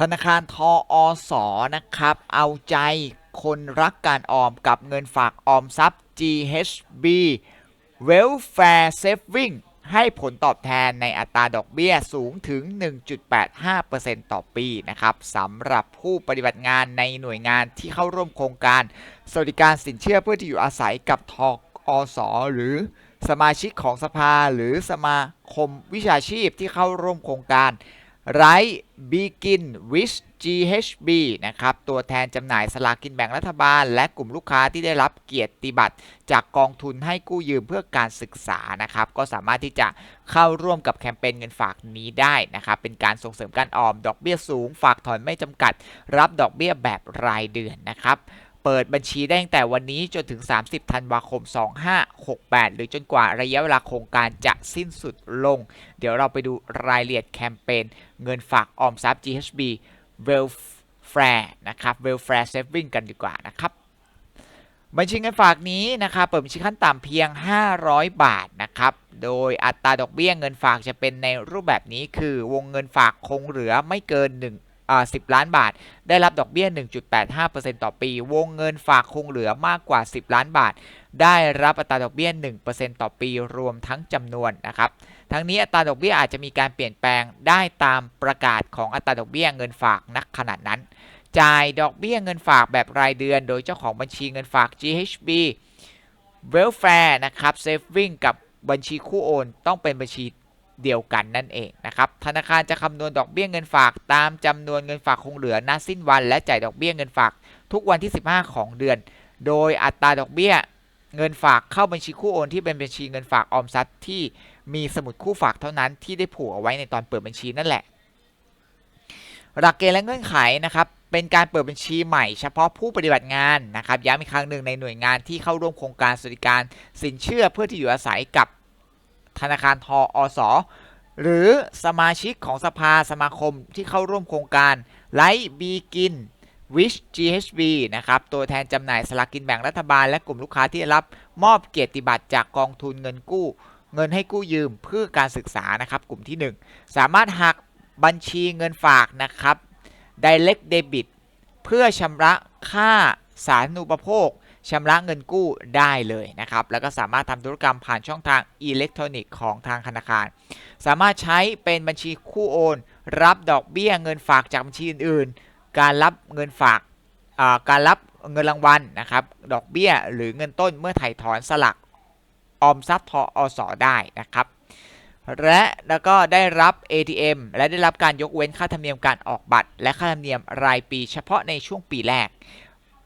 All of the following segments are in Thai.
ธนาคารทออสอนะครับ เอาใจคนรักการออมกับเงินฝากออมทรัพย์ GHB Welfare Saving ให้ผลตอบแทนในอัตราดอกเบี้ยสูงถึง 1.85%ต่อปีนะครับสำหรับผู้ปฏิบัติงานในหน่วยงานที่เข้าร่วมโครงการ สวัสดิการสินเชื่อเพื่อที่อยู่อาศัยกับทออสอหรือสมาชิกของสภาหรือสมาคมวิชาชีพที่เข้าร่วมโครงการ ไร Begin with GHB นะครับ ตัวแทนจำหน่ายสลากกินแบ่งรัฐบาล และกลุ่มลูกค้าที่ได้รับเกียรติบัตร จากกองทุนให้กู้ยืมเพื่อการศึกษานะครับ ก็สามารถที่จะเข้าร่วมกับแคมเปญเงินฝากนี้ได้นะครับ เป็นการส่งเสริมการออม ดอกเบี้ยสูง ฝากถอนไม่จำกัด รับดอกเบี้ยแบบรายเดือนนะครับ เปิดบัญชีได้ตั้งแต่วันนี้จนถึง 30 ธันวาคม 2568 หรือจนกว่าระยะเวลาโครงการจะสิ้นสุดลง เดี๋ยวเราไปดูรายละเอียดแคมเปญเงินฝากออมทรัพย์ GHB Welfare นะครับ Welfare Saving กันดีกว่านะครับบัญชีเงินฝากนี้นะครับเปิดบัญชีขั้นต่ำเพียง 500 บาทนะครับโดยอัตราดอกเบี้ยเงินฝากจะเป็นในรูปแบบนี้คือวงเงินฝากคงเหลือไม่เกิน 1 10ล้านบาท ได้รับดอกเบี้ย 1.85%ต่อปี วงเงินฝากคงเหลือมากกว่า 10 ล้านบาท ได้รับอัตราดอกเบี้ย 1%ต่อปีรวมทั้งจำนวนนะครับทั้งนี้อัตราดอกเบี้ยอาจจะมีการเปลี่ยนแปลงได้ตามประกาศของอัตราดอกเบี้ยเงินฝากนักขนาดนั้น จ่ายดอกเบี้ยเงินฝากแบบรายเดือน โดยเจ้าของบัญชีเงินฝาก GHB Welfare นะครับ Saving กับบัญชีคู่โอนต้องเป็นบัญชี เดียวกันนั่นเองนะครับ ธนาคารจะคำนวณดอกเบี้ยเงินฝากตามจำนวนเงินฝากคงเหลือณสิ้นวัน และจ่ายดอกเบี้ยเงินฝากทุกวันที่ 15 ของเดือน โดยอัตราดอกเบี้ยเงินฝากเข้าบัญชีคู่โอนที่เป็นบัญชีเงินฝากออมทรัพย์ที่มีสมุดคู่ฝากเท่านั้นที่ได้ผูกเอาไว้ในตอนเปิดบัญชีนั่นแหละ หลักเกณฑ์และเงื่อนไขนะครับเป็นการเปิดบัญชีใหม่เฉพาะผู้ปฏิบัติงานนะครับย้ำอีกครั้งหนึ่งในหน่วยงานที่เข้าร่วมโครงการสวัสดิการ สินเชื่อเพื่อที่อยู่อาศัยกับ ธนาคารทออสหรือสมาชิกของสภาสมาคมที่เข้าร่วมโครงการไลท์บีกิน Wish GHB นะครับ ตัวแทนจำหน่ายสลากกินแบ่งรัฐบาล และกลุ่มลูกค้าที่รับมอบเกียรติบัตรจากกองทุนเงินกู้ เงินให้กู้ยืมเพื่อการศึกษานะครับ กลุ่มที่ 1 สามารถหักบัญชีเงินฝากนะครับ Direct Debit เพื่อชำระค่าสาธารณูปโภค ชำระเงินกู้ได้เลยนะครับ แล้วก็สามารถทำธุรกรรมผ่านช่องทางอิเล็กทรอนิกส์ของทางธนาคาร สามารถใช้เป็นบัญชีคู่โอน รับดอกเบี้ยเงินฝากจากบัญชีอื่นๆ การรับเงินฝากการรับเงินรางวัลนะครับ ดอกเบี้ยหรือเงินต้นเมื่อถ่ายถอนสลักออมทรัพย์ทออสอได้นะครับ และแล้วก็ได้รับ ATM และได้รับการยกเว้นค่าธรรมเนียมการออกบัตร และค่าธรรมเนียมรายปีเฉพาะในช่วงปีแรก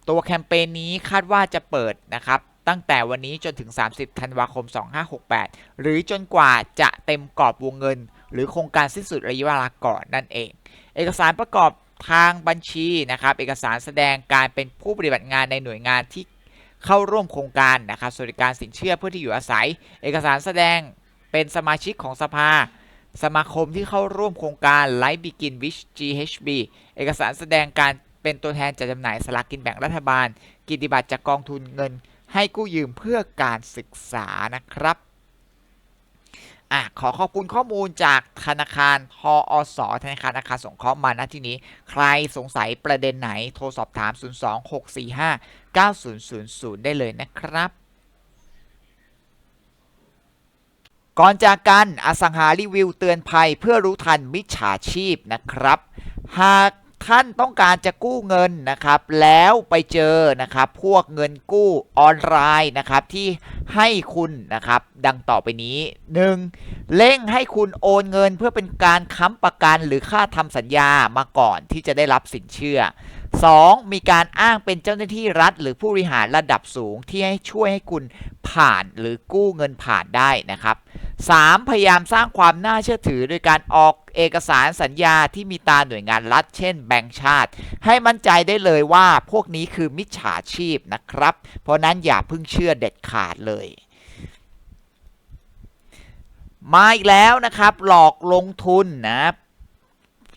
ตัวแคมเปญนี้คาดว่าจะเปิดนะครับตั้งแต่วันนี้จนถึง 30 ธันวาคม 2568 หรือจนกว่าจะเต็มกรอบวงเงิน หรือโครงการสิ้นสุดระยะเวลาก่อนนั่นเอง เอกสารประกอบทางบัญชีนะครับเอกสารแสดงการเป็นผู้ปฏิบัติงานในหน่วยงานที่เข้าร่วมโครงการนะครับสวัสดิการสินเชื่อเพื่อที่อยู่อาศัย เอกสารแสดงเป็นสมาชิกของสภา สมาคมที่เข้าร่วมโครงการ Life Begin with GHB เอกสารแสดงการ เป็นตัวแทนจัดจำหน่ายสลากกินแบ่งรัฐบาล กิจบัตรจากกองทุนเงิน ให้กู้ยืมเพื่อการศึกษานะครับอะขอขอบคุณข้อมูลจากธนาคารทออสธนาคารอาคารสงเคราะห์มาณที่นี้ ใครสงสัยประเด็นไหนโทรสอบถาม 026459000 ได้เลยนะครับ ก่อนจากกันอสังหารีวิวเตือนภัยเพื่อรู้ทันมิจฉาชีพนะครับ หาก ท่านต้องการจะกู้เงินนะครับ แล้วไปเจอนะครับ พวกเงินกู้ออนไลน์นะครับ ที่ให้คุณนะครับ ดังต่อไปนี้ 1. เร่งให้คุณโอนเงินเพื่อเป็นการค้ำประกันหรือค่าทำสัญญามาก่อนที่จะได้รับสินเชื่อ 2. มีการอ้างเป็นเจ้าหน้าที่รัฐ หรือผู้บริหารระดับสูงที่ให้ช่วยให้คุณ ผ่านหรือกู้เงินผ่านได้นะครับ 3. พยายามสร้างความน่าเชื่อถือโดยการออกเอกสารสัญญาที่มีตาหน่วยงานรัฐ เช่นแบงก์ชาติ ให้มั่นใจได้เลยว่าพวกนี้คือมิจฉาชีพนะครับ เพราะนั้นอย่าเพิ่งเชื่อเด็ดขาดเลยมาอีกแล้วนะครับ หลอกลงทุนนะ